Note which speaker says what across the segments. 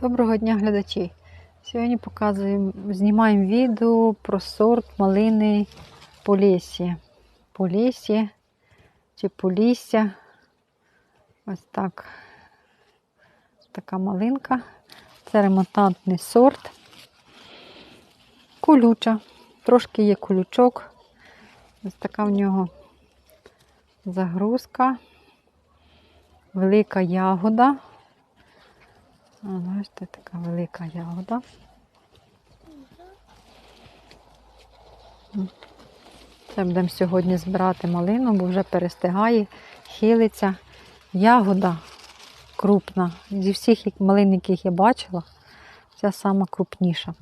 Speaker 1: Доброго дня, глядачі! Сьогодні показуємо, знімаємо відео про сорт малини Полісі. Полісі чи Полісся. Ось так. Така малинка. Це ремонтантний сорт. Колюча. Трошки є колючок. Ось така в нього загрузка. Велика ягода. Бачите, така велика ягода. Це будемо сьогодні збирати малину, бо вже перестигає, хилиться. Ягода крупна. Зі всіх малин, яких я бачила, ця сама крупніша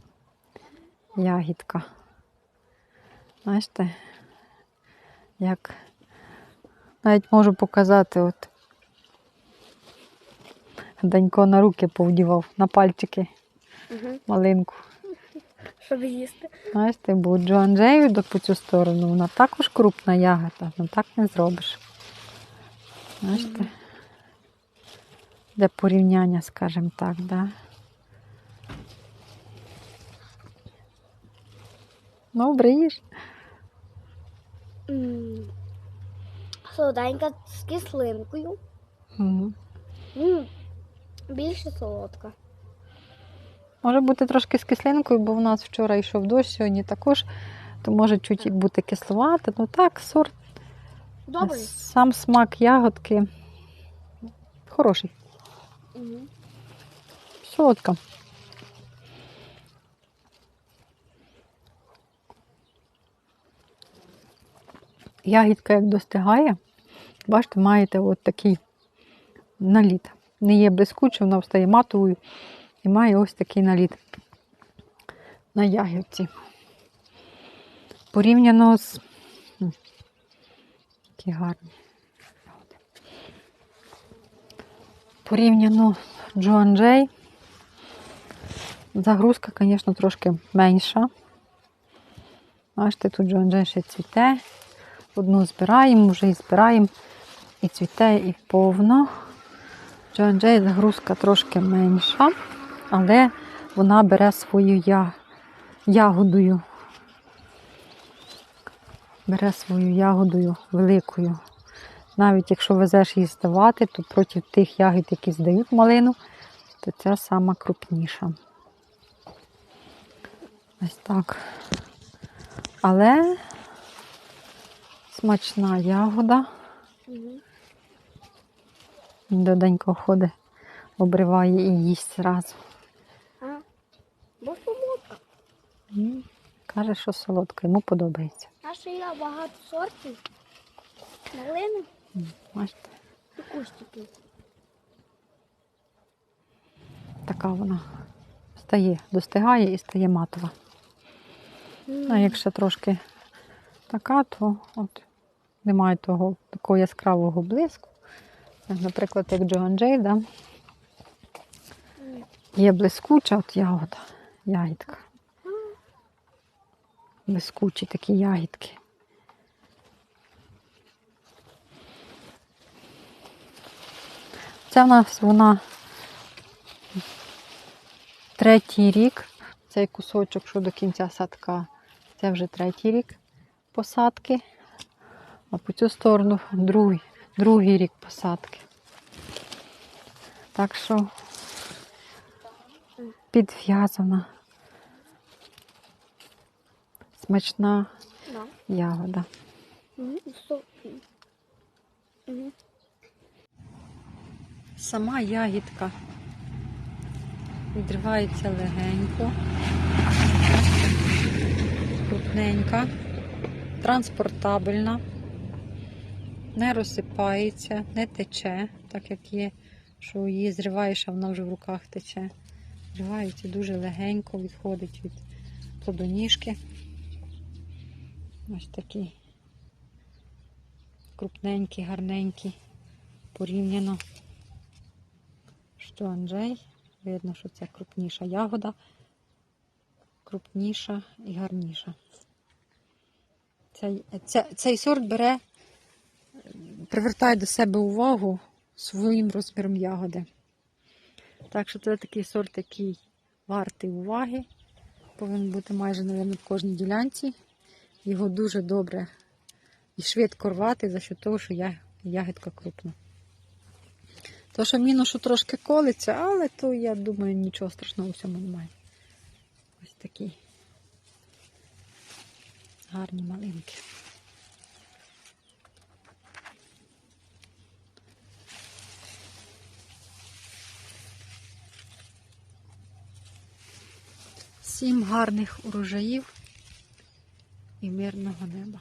Speaker 1: ягідка. Бачите, як навіть можу показати, от Данько на руки повдівав, на пальчики
Speaker 2: Угу.
Speaker 1: малинку.
Speaker 2: Щоб їсти.
Speaker 1: Знаєте, бо Джо Анджею до по цю сторону, вона також крупна ягода, ну так не зробиш. Знаєте? Для порівняння, скажімо так, да. Ну, бриєш.
Speaker 2: М. Солоденька з кислинкою.
Speaker 1: Угу.
Speaker 2: М. Більше солодка.
Speaker 1: Може бути трошки з кислинкою, бо в нас вчора йшов дощ, сьогодні також, то може чуть бути кисловата. Ну так, сорт,
Speaker 2: Добре.
Speaker 1: сам смак ягодки хороший,
Speaker 2: Угу.
Speaker 1: солодка. Ягідка як достигає, бачите, маєте от такий наліт. Не є блискучою, вона встає матовою і має ось такий наліт на ягідці. Порівняно з. Які гарні. Порівняно Джоан Джей. Загрузка, звісно, трошки менша. Бачите, тут Джоан Джей ще цвіте. Одну збираємо, вже і збираємо. І цвіте, і повно. Джей загрузка трошки менша, але вона бере свою я... ягодою. Бере свою ягодою великою. Навіть якщо везеш її здавати, то проти тих ягід, які здають малину, то ця сама крупніша. Ось так. Але смачна ягода. Доденько ходить, обриває і їсть зразу.
Speaker 2: А? Бо солодка.
Speaker 1: М, Каже, що солодка, йому подобається.
Speaker 2: А ще є багато сортів. Малини
Speaker 1: Бачите,
Speaker 2: і кустики.
Speaker 1: така вона стає, достигає і стає матова. А якщо трошки така, то от немає того такого яскравого блиску. Наприклад, як Джоан Джей, да? Є блискуча от ягода, ягідка. Блискучі такі ягідки. Це в нас вона третій рік. Цей кусочок, що до кінця садка, це вже третій рік посадки. А по цю сторону другий, другий рік посадки. Так що підв'язана. Смачна
Speaker 2: Да.
Speaker 1: ягода. Сама ягідка відривається легенько, крупненька, транспортабельна, не розсипається, не тече, так як є, що її зриваєш, а вона вже в руках тече. Зривається дуже легенько, відходить від плодоніжки. Ось такий крупненький, гарненький, порівняно що Анджей. Видно, що це крупніша ягода, крупніша і гарніша. Цей, ця, цей сорт бере, привертає до себе увагу своїм розміром ягоди. Так що це такий сорт, який вартий уваги. Повинен бути майже, мабуть, в кожній ділянці. Його дуже добре і швидко рвати за що того, що я, ягідка крупна. То, що мінушу трошки колиться, але то я думаю, нічого страшного в цьому немає. Ось такі гарні малинки. Всім гарних урожаїв і мирного неба.